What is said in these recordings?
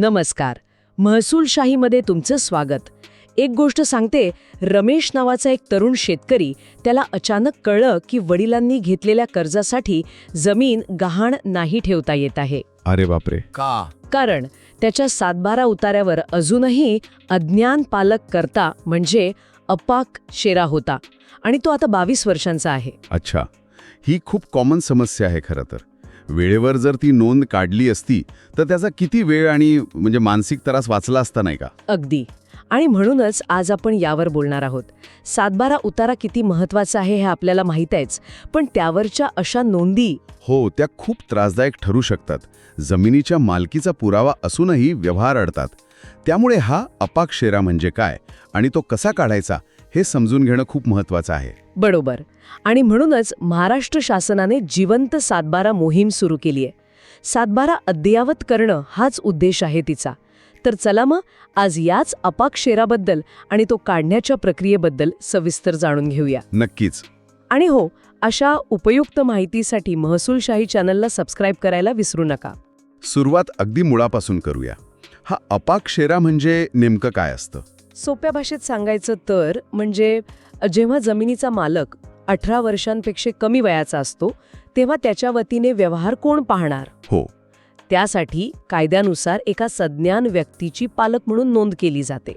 नमस्कार. महसूलशाहीमध्ये तुमचं स्वागत. एक गोष्ट सांगते रमेश नावाचा एक तरुण शेतकरी त्याला अचानक कळलं की वडिलांनी घेतलेल्या कर्जासाठी जमीन गहाण नाही ठेवता येत आहे. अरे बापरे. का? कारण त्याच्या सातबारा उतार्यावर अजूनही अज्ञान पालक करता म्हणजे अपाक शेरा होता आणि तो आता बावीस वर्षांचा आहे. अच्छा. ही खूप कॉमन समस्या आहे खरं तर. वेळेवर जर ती नोंद काढली असती तर त्याचा किती वेळ आणि म्हणजे मानसिक त्रास वाचला असता नाही का? अगदी. आणि म्हणूनच आज आपण यावर बोलणार आहोत. सातबारा उतारा किती महत्त्वाचा आहे हे आपल्याला माहीत आहेच पण त्यावरच्या अशा नोंदी हो त्या खूप त्रासदायक ठरू शकतात. जमिनीच्या मालकीचा पुरावा असूनही व्यवहार अडतात. त्यामुळे हा अपाक्षेरा म्हणजे काय आणि तो कसा काढायचा हे समजून घेणं खूप महत्वाचं आहे. बरोबर. आणि म्हणूनच महाराष्ट्र शासनाने जिवंत सातबारा मोहीम सुरू केली आहे. सातबारा अद्ययावत करणं हाच उद्देश आहे तिचा. तर चला मग आज याच अपाक्षेराबद्दल आणि तो काढण्याच्या प्रक्रियेबद्दल सविस्तर जाणून घेऊया. नक्कीच. आणि हो अशा उपयुक्त माहितीसाठी महसूलशाही चॅनलला सबस्क्राईब करायला विसरू नका. सुरुवात अगदी मुळापासून करूया. हा अपाक्षेरा म्हणजे नेमकं काय असतं? सोप्या भाषेत सांगायचं तर म्हणजे जेव्हा जमिनीचा मालक अठरा वर्षांपेक्षा कमी वयाचा असतो तेव्हा त्याच्या वतीने व्यवहार कोण पाहणार? हो. त्यासाठी कायद्यानुसार एका सज्ञान व्यक्तीची पालक म्हणून नोंद केली जाते.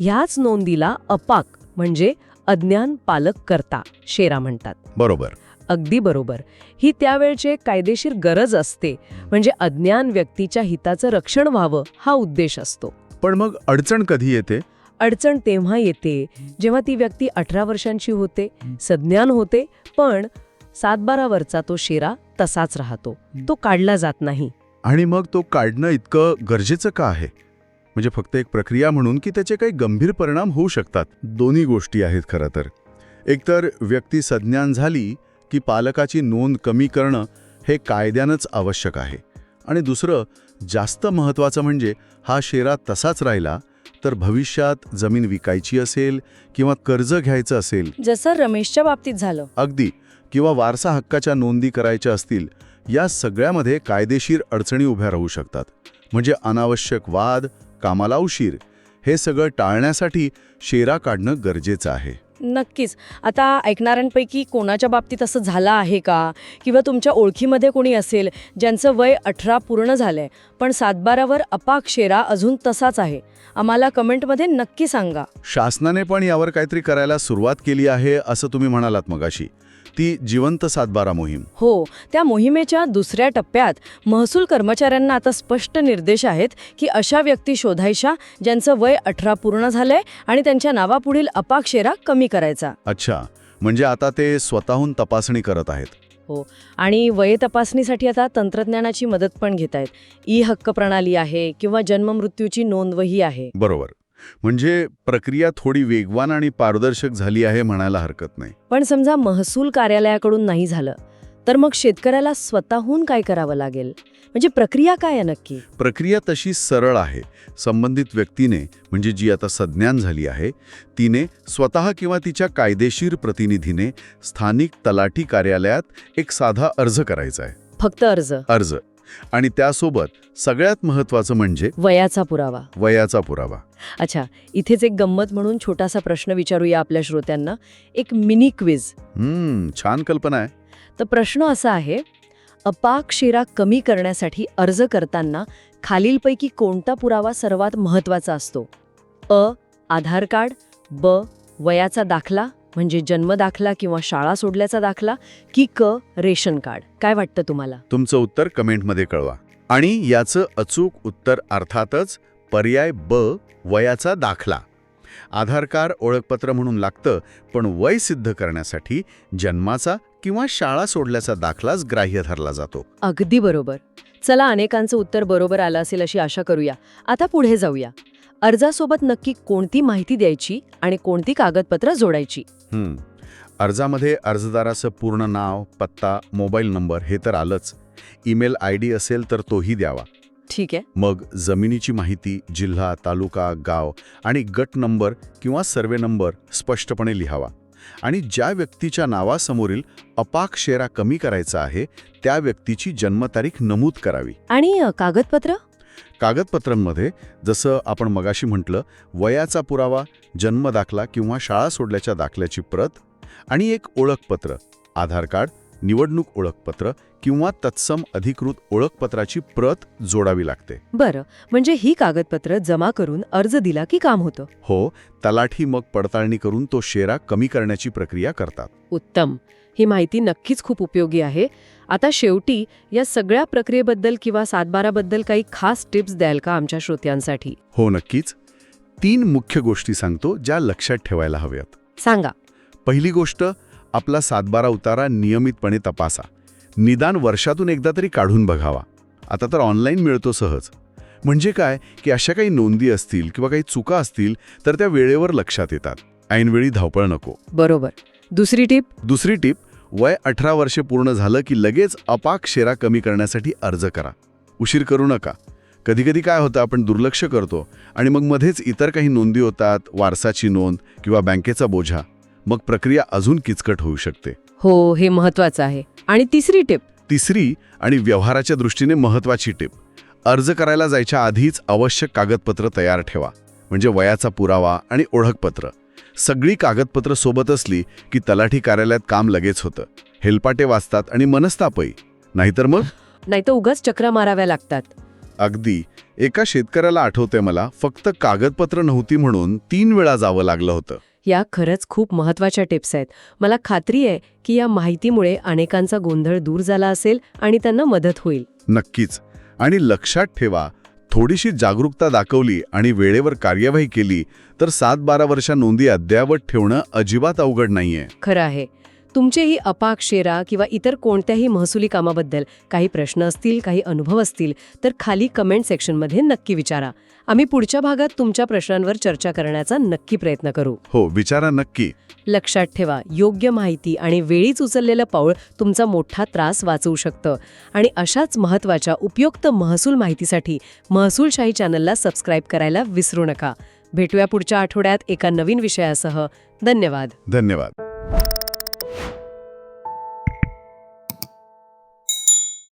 ह्याच नोंदीला अपाक म्हणजे अज्ञान पालक करता शेरा म्हणतात. बरोबर. अगदी बरोबर. ही त्यावेळची कायदेशीर गरज असते. म्हणजे अज्ञान व्यक्तीच्या हिताचं रक्षण व्हावं हा उद्देश असतो. पण मग अडचण कधी येते? अडचण तेव्हा येते जेव्हा ती व्यक्ती अठरा वर्षांची होते सज्ञान होते पण सातबारावरचा तो शेरा तसाच राहतो. तो काढला जात नाही. आणि मग तो काढणं इतकं गरजेचं का आहे? म्हणजे फक्त एक प्रक्रिया म्हणून की त्याचे काही गंभीर परिणाम होऊ शकतात? दोन्ही गोष्टी आहेत खरं तर. एकतर व्यक्ती सज्ञान झाली की पालकाची नोंद कमी करणं हे कायद्यानंच आवश्यक आहे. आणि दुसरं जास्त महत्त्वाचं म्हणजे हा शेरा तसाच राहिला तर भविष्यात जमीन विकायची असेल किंवा कर्ज घ्यायचं असेल. जसं रमेशच्या बाबतीत झालं. अगदी. किंवा वारसा हक्काच्या नोंदी करायच्या असतील या सगळ्यामध्ये कायदेशीर अडचणी उभ्या राहू शकतात. म्हणजे अनावश्यक वाद कामाला उशीर हे सगळं टाळण्यासाठी शेरा काढणं गरजेचं आहे. नक्कीच. आता ऐकणाऱ्यांपैकी कोणाच्या बाबतीत असं झालं आहे का? किंवा तुमच्या ओळखीमध्ये कोणी असेल ज्यांचं वय अठरा पूर्ण झालंय पण सातबारावर अपाक शेरा अजून तसाच आहे? आम्हाला कमेंटमध्ये नक्की सांगा. शासनाने पण यावर काहीतरी करायला सुरुवात केली आहे असं तुम्ही म्हणालात मगाशी. ती जिवंत सातबारा मोहीम. हो त्या मोहिमेच्या दुसऱ्या टप्प्यात महसूल कर्मचाऱ्यांना आता स्पष्ट निर्देश आहेत की अशा व्यक्ती शोधायच्या ज्यांचं वय अठरा पूर्ण झालंय आणि त्यांच्या नावापुढील अपाक शेरा कमी करायचा. अच्छा म्हणजे आता ते स्वतःहून तपासणी करत आहेत. आणि वय तपासणीसाठी आता तंत्रज्ञानाची मदत पण घेत आहेत ई हक्क प्रणाली आहे किंवा जन्ममृत्यूची नोंदवही आहे. बरोबर. म्हणजे प्रक्रिया थोडी वेगवान आणि पारदर्शक झाली आहे म्हणायला हरकत नाही. पण समजा महसूल कार्यालयाकडून नाही झालं तर मग शेतकऱ्याला स्वतःहून काय करावं लागेल? म्हणजे प्रक्रिया काय आहे नक्की? प्रक्रिया तशी सरळ आहे. संबंधित व्यक्तीने म्हणजे जी आता सज्ञान झाली आहे तिने स्वतः किंवा तिच्या कायदेशीर प्रतिनिधीने स्थानिक तलाठी कार्यालयात एक साधा अर्ज करायचा आहे. फक्त अर्ज? अर्ज. आणि त्यासोबत सगळ्यात महत्त्वाचं म्हणजे वयाचा पुरावा. वयाचा पुरावा. अच्छा इथेच एक गंमत म्हणून छोटासा प्रश्न विचारूया आपल्या श्रोत्यांना. एक मिनी क्विज. हम्म छान कल्पना आहे. तर प्रश्न असा आहे अपाक शिरा कमी करण्यासाठी अर्ज करताना खालीलपैकी कोणता पुरावा सर्वात महत्त्वाचा असतो? अ आधार कार्ड ब वयाचा दाखला म्हणजे जन्म दाखला किंवा शाळा सोडल्याचा दाखला की क रेशन कार्ड. काय वाटतं तुम्हाला? तुमचं उत्तर कमेंटमध्ये कळवा. आणि याचं अचूक उत्तर अर्थातच पर्याय ब वयाचा दाखला. आधार कार्ड ओळखपत्र म्हणून लागतं पण वय सिद्ध करण्यासाठी जन्माचा किंवा शाळा सोडल्याचा दाखलाच ग्राह्य धरला जातो. अगदी बरोबर. चला अनेकांचं उत्तर बरोबर आलं असेल अशी आशा करूया. आता पुढे जाऊया. अर्जासोबत नक्की कोणती माहिती द्यायची आणि कोणती कागदपत्र जोडायची. अर्जामध्ये अर्जदाराचं पूर्ण नाव पत्ता मोबाईल नंबर हे तर आलंच. ईमेल आय डी असेल तर तोही द्यावा. ठीक आहे. मग जमिनीची माहिती जिल्हा तालुका गाव आणि गट नंबर किंवा सर्वे नंबर स्पष्टपणे लिहावा. आणि ज्या व्यक्तीच्या नावासमोरील अपाक शेरा कमी करायचा आहे त्या व्यक्तीची जन्मतारीख नमूद करावी. आणि अ, कागदपत्र? कागदपत्रांमध्ये जसं आपण मगाशी म्हटलं वयाचा पुरावा जन्म दाखला किंवा शाळा सोडल्याच्या दाखल्याची प्रत आणि एक ओळखपत्र आधार कार्ड निवडणूक ओळखपत्र किंवा तत्सम अधिकृत ओळखपत्राची प्रत जोडावी लागते. बरं म्हणजे ही कागदपत्र जमा करून अर्ज दिला की काम होतं? हो तलाठी मग पडताळणी करून तो शेरा कमी करण्याची प्रक्रिया करतात. उत्तम. ही माहिती नक्कीच खूप उपयोगी आहे. आता शेवटी या सगळ्या प्रक्रियेबद्दल किंवा सातबाराबद्दल काही खास टिप्स द्याल का आमच्या श्रोत्यांसाठी? हो नक्कीच. तीन मुख्य गोष्टी सांगतो ज्या लक्षात ठेवायला हव्यात. सांगा. पहिली गोष्ट आपला सातबारा उतारा नियमितपणे तपासा. निदान वर्षातून एकदा तरी काढून बघावा. आता तर ऑनलाईन मिळतो सहज. म्हणजे काय? की अशा काही नोंदी असतील किंवा काही चुका असतील तर त्या वेळेवर लक्षात येतात. ऐनवेळी धावपळ नको. बरोबर. दुसरी टीप? दुसरी टीप वय अठरा वर्षे पूर्ण झालं की लगेच अपाक शेरा कमी करण्यासाठी अर्ज करा. उशीर करू नका. कधीकधी काय होतं आपण दुर्लक्ष करतो आणि मग मध्येच इतर काही नोंदी होतात वारसाची नोंद किंवा बँकेचा बोझा मग प्रक्रिया अजून किचकट होऊ शकते. हो हे महत्वाचं आहे. आणि तिसरी टिप. तिसरी आणि व्यवहाराच्या दृष्टीने महत्त्वाची टिप. अर्ज करायला जायच्या आधीच आवश्यक कागदपत्र तयार ठेवा. म्हणजे वयाचा पुरावा आणि ओळखपत्र. सगळी कागदपत्र सोबत असली की तलाठी कार्यालयात काम लगेच होतं. हेलपाटे वाचतात आणि मनस्तापही. नाहीतर मग? नाहीतर उगाच चक्रा माराव्या लागतात. अगदी. एका शेतकऱ्याला आठवते मला फक्त कागदपत्र नव्हती म्हणून तीन वेळा जावं लागलं होतं. या खरंच खूप महत्त्वाच्या टिप्स आहेत. मला खात्री आहे की या माहितीमुळे अनेकांचा गोंधळ दूर झाला असेल आणि त्यांना मदत होईल. नक्कीच. आणि लक्षात ठेवा थोडीशी जागरूकता दाखवली आणि वेळेवर कार्यवाही केली तर सात बारा वर्षा नोंदी अद्ययावत ठेवणं अजिबात अवघड नाहीये. खरं आहे. तुमचेही अपाक शेरा किंवा इतर कोणत्याही महसुली कामाबद्दल काही प्रश्न असतील काही अनुभव असतील तर खाली कमेंट सेक्शनमध्ये नक्की विचारा. आम्ही पुढच्या भागात तुमच्या प्रश्नांवर चर्चा करण्याचा नक्की प्रयत्न करू. हो विचारा नक्की. लक्षात ठेवा योग्य माहिती आणि वेळीच उचललेलं पाऊल तुमचा मोठा त्रास वाचवू शकतं. आणि अशाच महत्त्वाच्या उपयुक्त महसूल माहितीसाठी महसूलशाही चॅनलला सबस्क्राईब करायला विसरू नका. भेटूया पुढच्या आठवड्यात एका नवीन विषयासह. धन्यवाद. धन्यवाद.